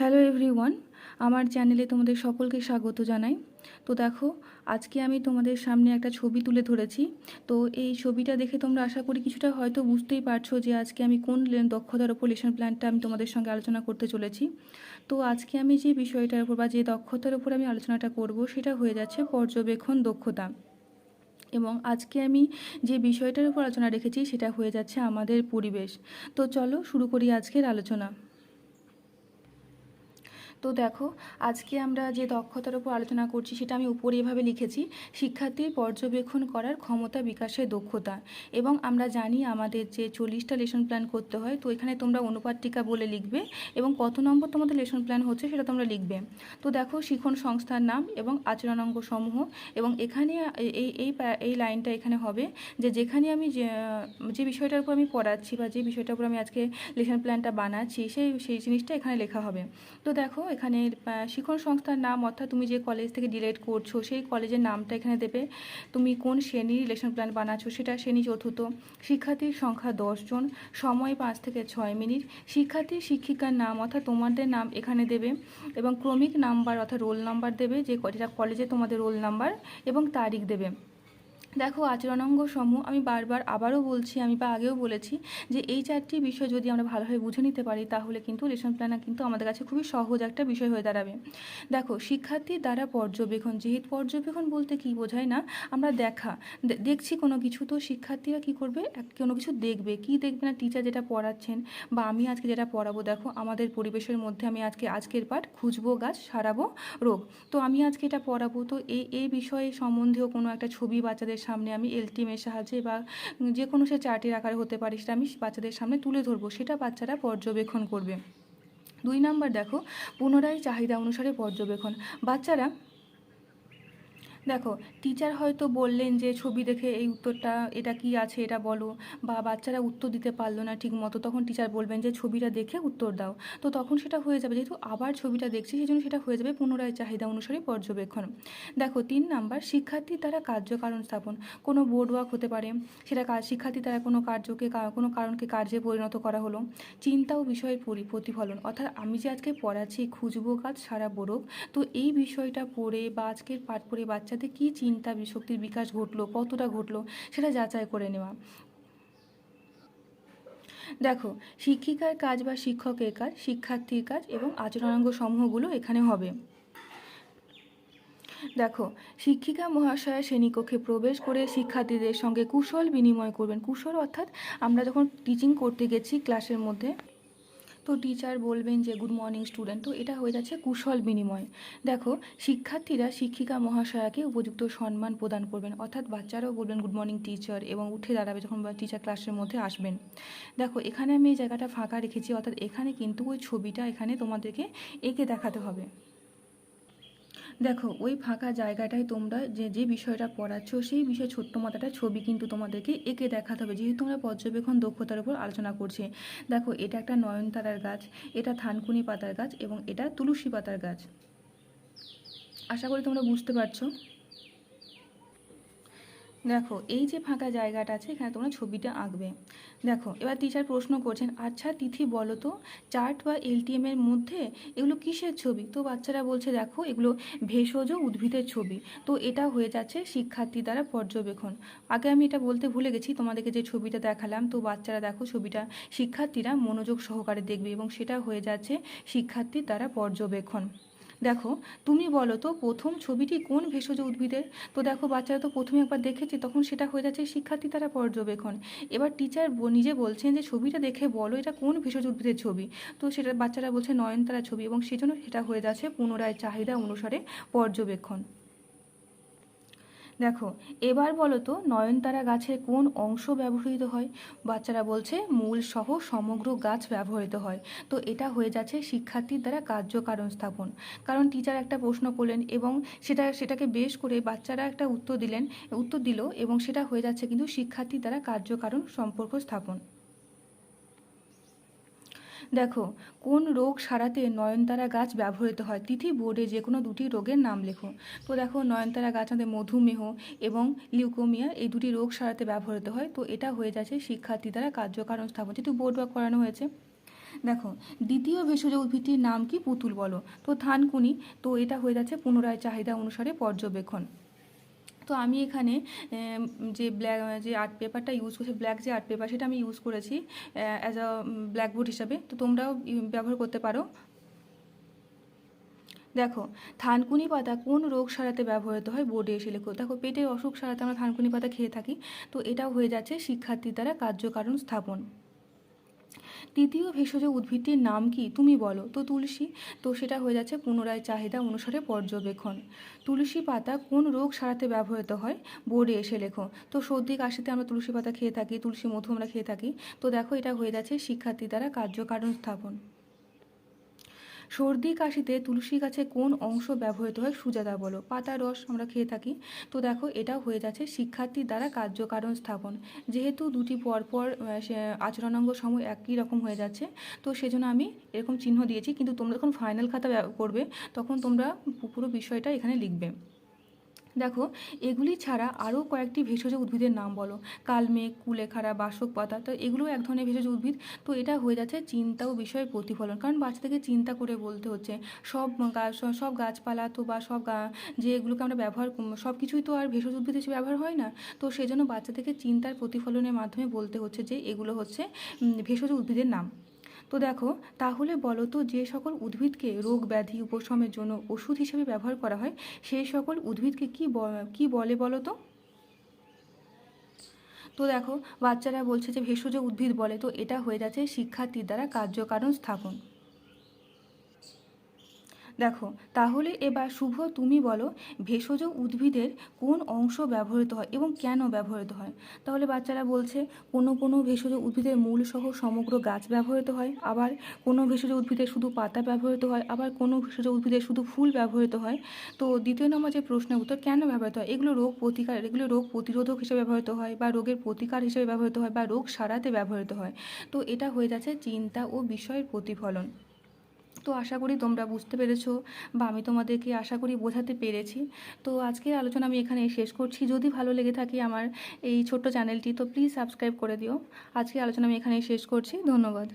Hello everyone আমার চ্যানেলে তোমাদের সকলকে স্বাগত জানাই। তো দেখো, আজকে আমি তোমাদের সামনে একটা ছবি তুলে ধরেছি। তো এই ছবিটা দেখে তোমরা আশা করি কিছুটা হয়তো বুঝতেই পারছ যে আজকে আমি কোন দক্ষতার ওপর লেসন প্ল্যানটা আমি তোমাদের সঙ্গে আলোচনা করতে চলেছি। তো আজকে আমি যে বিষয়টার উপর বা যে দক্ষতার উপর আমি আলোচনাটা করব, সেটা হয়ে যাচ্ছে পর্যবেক্ষণ দক্ষতা। এবং আজকে আমি যে বিষয়টার উপর আলোচনা রেখেছি, সেটা হয়ে যাচ্ছে আমাদের পরিবেশ। তো চলো শুরু করি আজকের আলোচনা। তো দেখো, আজকে আমরা যে দক্ষতার উপর আলোচনা করছি সেটা আমি উপরে এভাবে লিখেছি, শিক্ষার্থীর পর্যবেক্ষণ করার ক্ষমতা বিকাশের দক্ষতা। এবং আমরা জানি আমাদের যে চল্লিশটা লেসন প্ল্যান করতে হয়, তো এখানে তোমরা অনুপাতিকা বলে লিখবে এবং কত নম্বর তোমাদের লেসন প্ল্যান হচ্ছে সেটা তোমরা লিখবে। তো দেখো, শিখন সংস্থার নাম এবং আচরণাঙ্গ সমূহ এবং এখানে এই এই এই লাইনটা এখানে হবে যে যেখানে আমি যে যে বিষয়টার উপর আমি পড়াচ্ছি বা যে বিষয়টার উপর আমি আজকে লেসন প্ল্যানটা বানাচ্ছি, সেই সেই জিনিসটা এখানে লেখা হবে। তো দেখো এখানে শিক্ষণ সংস্থার নাম অর্থাৎ তুমি যে কলেজ থেকে ডিলেট করছ, সেই কলেজের নামটা এখানে দেবে। তুমি কোন শ্রেণির লেসন প্ল্যান বানাচ্ছো, সেটা শ্রেণি চতুর্থ। শিক্ষার্থীর সংখ্যা দশজন সময় পাঁচ থেকে ছয় মিনিট। শিক্ষার্থী, শিক্ষিকার নাম অর্থাৎ তোমাদের নাম এখানে দেবে এবং ক্রমিক নাম্বার অর্থাৎ রোল নাম্বার দেবে, যে যেটা কলেজে তোমাদের রোল নাম্বার এবং তারিখ দেবে। দেখো আচরণাঙ্গ সমূহ আমি বারবার আবারও বলছি, আমি বা আগেও বলেছি যে এই চারটি বিষয় যদি আমরা ভালোভাবে বুঝে নিতে পারি, তাহলে কিন্তু লেসন প্ল্যানার কিন্তু আমাদের কাছে খুবই সহজ একটা বিষয় হয়ে দাঁড়াবে। দেখো শিক্ষার্থীর দ্বারা পর্যবেক্ষণ, যেহেতু পর্যবেক্ষণ বলতে কি বোঝায় না, আমরা দেখা দেখছি কোনো কিছু, তো শিক্ষার্থীরা কি করবে? কোনো কিছু দেখবে। কি দেখবে না? টিচার যেটা পড়াচ্ছেন বা আমি আজকে যেটা পড়াবো, দেখো, আমাদের পরিবেশের মধ্যে আমি আজকে, আজকের পাঠ খুঁজবো গাছ, সারাবো রোগ। তো আমি আজকে এটা পড়াবো, তো এই এই বিষয়ে সম্বন্ধেও কোনো একটা ছবি বাচ্চাদের সামনে আমি এলটিমের সাহায্যে বা যে কোনো সে চার্টের আকারে হতে পারে সেটা আমি বাচ্চাদের সামনে তুলে ধরবো। সেটা বাচ্চারা পর্যবেক্ষণ করবে। দুই নাম্বার দেখো, পুনরায় চাহিদা অনুসারে পর্যবেক্ষণ। বাচ্চারা দেখো টিচার হয়তো বললেন যে, ছবি দেখে এই উত্তরটা, এটা কি আছে, এটা বলো। বা বাচ্চারা উত্তর দিতে পারল না ঠিক মতো, তখন টিচার বলবেন যে, ছবিটা দেখে উত্তর দাও। তো তখন সেটা হয়ে যাবে। যেহেতু আবার ছবিটা দেখছি, সেই জন্য সেটা হয়ে যাবে পুনরায় চাহিদা অনুসারে পর্যবেক্ষণ। দেখো, তিন নাম্বার শিক্ষার্থী দ্বারা কার্যকারণ স্থাপন। কোনো বোর্ড ওয়ার্ক হতে পারে, সেটা শিক্ষার্থী তারা কোনো কার্যকে কোনো কারণকে কার্যে পরিণত করা হলো। চিন্তা ও বিষয়ের পরি, প্রতিফলন। অর্থাৎ আমি যে আজকে পড়াচ্ছি, খুঁজবো কাজ সারা বোরক তো এই বিষয়টা পড়ে বা আজকের পাঠ পড়ে বাচ্চাদের কী চিন্তা শক্তির বিকাশ ঘটলো, কতটা ঘটলো, সেটা যাচাই করে নেওয়া। দেখো, শিক্ষিকার কাজ বা শিক্ষকের কাজ, শিক্ষার্থীর কাজ এবং আচরণাঙ্গ সমূহগুলো এখানে হবে। দেখো, শিক্ষিকা মহাশয়া শ্রেণীকক্ষে প্রবেশ করে শিক্ষার্থীদের সঙ্গে কুশল বিনিময় করবেন। কুশল অর্থাৎ আমরা যখন টিচিং করতে গেছি ক্লাসের মধ্যে তো টিচার বলবেন যে গুড মর্নিং স্টুডেন্ট তো এটা হয়ে যাচ্ছে কুশল বিনিময়। দেখো, শিক্ষার্থীরা শিক্ষিকা মহাশয়াকে উপযুক্ত সম্মান প্রদান করবেন। অর্থাৎ বাচ্চারাও বলবেন গুড মর্নিং টিচার এবং উঠে দাঁড়াবে যখন টিচার ক্লাসের মধ্যে আসবেন। দেখো, এখানে আমি এই জায়গাটা ফাঁকা রেখেছি। অর্থাৎ এখানে কিন্তু ওই ছবিটা এখানে তোমাদেরকে এঁকে দেখাতে হবে। দেখো, ওই ফাঁকা জায়গাটায় তোমরা যে যে বিষয়টা পড়াচ্ছ, সেই বিষয়ে ছোট্ট মাথাটা ছবি কিন্তু তোমাদেরকে এঁকে দেখাতে হবে। যেহেতু তোমরা পর্যবেক্ষণ দক্ষতার উপর আলোচনা করছে, দেখো, এটা একটা নয়নতারার গাছ, এটা থানকুনি পাতার গাছ এবং এটা তুলসী পাতার গাছ। আশা করি তোমরা বুঝতে পারছ। দেখো, এই যে ফাঁকা জায়গাটা আছে, এখানে তোমরা ছবিটা আঁকবে। দেখো, এবার টিচার প্রশ্ন করছেন আচ্ছা তিথি বলো তো চার্ট বা এলটিএম এর মধ্যে এগুলো কিসের ছবি? তো বাচ্চারা বলছে, দেখো, এগুলো ভেষজ উদ্ভিদের ছবি। তো এটা হয়ে যাচ্ছে শিক্ষার্থী দ্বারা পর্যবেক্ষণ। আগে আমি এটা বলতে ভুলে গেছি, তোমাদেরকে যে ছবিটা দেখালাম, তো বাচ্চারা দেখো, ছবিটা শিক্ষার্থীরা মনোযোগ সহকারে দেখবে এবং সেটা হয়ে যাচ্ছে শিক্ষার্থীর দ্বারা পর্যবেক্ষণ। দেখো, তুমি বলো তো প্রথম ছবিটি কোন ভেষজ উদ্ভিদের? তো দেখো, বাচ্চারা তো প্রথমে একবার দেখেছে, তখন সেটা হয়ে যাচ্ছে শিক্ষার্থী তারা পর্যবেক্ষণ। এবার টিচার নিজে বলছেন যে, ছবিটা দেখে বলো, এটা কোন ভেষজ উদ্ভিদের ছবি? তো সেটা বাচ্চারা বলছে নয়নতারা ছবি এবং সেজন্য সেটা হয়ে যাচ্ছে পুনরায় চাহিদা অনুসারে পর্যবেক্ষণ। দেখো, এবার বলো তো নয়নতারা গাছের কোন অংশ ব্যবহৃত হয়? বাচ্চারা বলছে মূল সহ সমগ্র গাছ ব্যবহৃত হয়। তো এটা হয়ে যাচ্ছে শিক্ষার্থীর দ্বারা কার্যকারণ স্থাপন। কারণ টিচার একটা প্রশ্ন করলেন এবং সেটা, সেটাকে বেশ করে বাচ্চারা একটা উত্তর দিলেন, উত্তর দিল এবং সেটা হয়ে যাচ্ছে কিন্তু শিক্ষার্থীর দ্বারা কার্যকারণ সম্পর্ক স্থাপন। দেখো, কোন রোগ সারাতে নয়নতারা গাছ ব্যবহৃত হয়? তিথি বোর্ডে যে কোনো দুটি রোগের নাম লেখো। তো দেখো, নয়নতারা গাছ আমাদের মধুমেহ এবং লিউকোমিয়া, এই দুটি রোগ সারাতে ব্যবহৃত হয়। তো এটা হয়ে যাচ্ছে শিক্ষার্থী দ্বারা কার্যকারণ স্থাপন। যেহেতু বোর্ড ওয়ার্ক করানো হয়েছে। দেখো, দ্বিতীয় ভেষজ উদ্ভিদটির নাম কি? পুতুল বলো। তো থানকুনি, তো এটা হয়ে যাচ্ছে পুনরায় চাহিদা অনুসারে পর্যবেক্ষণ। তো আমি এখানে যে ব্ল্যাক যে আর্ট পেপারটা ইউজ করছি ব্ল্যাক যে আর্ট পেপার সেটা আমি ইউজ করেছি অ্যাজ আ ব্ল্যাকবোর্ড হিসাবে। তো তোমরাও ব্যবহার করতে পারো। দেখো, থানকুনি পাতা কোন রোগ সারাতে ব্যবহৃত হয়? বোর্ডে এসে লেখো। দেখো, পেটের অসুখ সারাতে আমরা থানকুনি পাতা খেয়ে থাকি। তো এটাও হয়ে যাচ্ছে শিক্ষার্থীর দ্বারা কার্যকারণ স্থাপন। তৃতীয় ভেষজ উদ্ভিদটির নাম কি? তুমি বলো। তো তুলসী? তো সেটা হয়ে যাচ্ছে পুনরায় চাহিদা অনুসারে পর্যবেক্ষণ। তুলসী পাতা কোন রোগ সারাতে ব্যবহৃত হয়? বোর্ডে এসে লেখো। তো সর্দি, কাশিতে আমরা তুলসী পাতা খেয়ে থাকি, তুলসী মধু আমরা খেয়ে থাকি। তো দেখো এটা হয়ে যাচ্ছে শিক্ষার্থী দ্বারা কার্যকারণ স্থাপন। সর্দি, কাশিতে তুলসী গাছে কোন অংশ ব্যবহৃত হয় সুজাতা বলো। পাতা, রস আমরা খেয়ে থাকি। তো দেখো, এটাও হয়ে যাচ্ছে শিক্ষার্থীর দ্বারা কার্যকারণ স্থাপন। যেহেতু দুটি পরপর আচরণাঙ্গ সময় একই রকম হয়ে যাচ্ছে, তো সেজন্য আমি এরকম চিহ্ন দিয়েছি। কিন্তু তোমরা যখন ফাইনাল খাতা করবে, তখন তোমরা পুরো বিষয়টা এখানে লিখবে। দেখো, এগুলি ছাড়া আরও কয়েকটি ভেষজ উদ্ভিদের নাম বলো। কালমেঘ কুলেখাড়া বাসক পাতা তো এগুলো এক ধরনের ভেষজ উদ্ভিদ। তো এটা হয়ে যাচ্ছে চিন্তা ও বিষয়ের প্রতিফলন। কারণ বাচ্চাদেরকে চিন্তা করে বলতে হচ্ছে, সব গা- স- সব গাছপালা তো বা সব গা- যে এগুলোকে আমরা ব্যবহার সব কিছুই তো আর ভেষজ উদ্ভিদ হিসেবে ব্যবহার হয় না। তো সেই জন্য বাচ্চাদেরকে চিন্তার প্রতিফলনের মাধ্যমে বলতে হচ্ছে যে এগুলো হচ্ছে ভেষজ উদ্ভিদের নাম। তো দেখো, তাহলে বলো তো যে সকল উদ্ভিদকে রোগ ব্যাধি উপশমের জন্য ওষুধ হিসেবে ব্যবহার করা হয়, সেই সকল উদ্ভিদকে কি কি বলে বলো তো? তো দেখো, বাচ্চারা বলছে যে ভেষজ উদ্ভিদ বলে, তো এটা হয়ে যাচ্ছে শিক্ষার্থীর দ্বারা কার্যকারণ স্থাপন। দেখো, তাহলে এবার শুভ তুমি বলো, ভেষজ উদ্ভিদের কোন অংশ ব্যবহৃত হয় এবং কেন ব্যবহৃত হয়? তাহলে বাচ্চারা বলছে, কোনো কোনো ভেষজ উদ্ভিদের মূল সহ সমগ্র গাছ ব্যবহৃত হয়, আবার কোনো ভেষজ উদ্ভিদের শুধু পাতা ব্যবহৃত হয়, আবার কোনো ভেষজ উদ্ভিদের শুধু ফুল ব্যবহৃত হয়। তো দ্বিতীয় নম্বর যে প্রশ্নের উত্তর, কেন ব্যবহৃত হয়? এগুলো রোগ প্রতিকার, এগুলো রোগ প্রতিরোধক হিসেবে ব্যবহৃত হয় বা রোগের প্রতিকার হিসেবে ব্যবহৃত হয় বা রোগ সারাতে ব্যবহৃত হয়। তো এটা হয়ে যাচ্ছে চিন্তা ও বিষয়ের প্রতিফলন। তো আশা করি তোমরা বুঝতে পেরেছ বা আমি তোমাদেরকে আশা করি বোঝাতে পেরেছি। তো আজকের আলোচনা আমি এখানে শেষ করছি। যদি ভালো লেগে থাকে আমার এই ছোট্ট চ্যানেলটি, তো প্লিজ সাবস্ক্রাইব করে দিও। আজকের আলোচনা আমি এখানে শেষ করছি। ধন্যবাদ।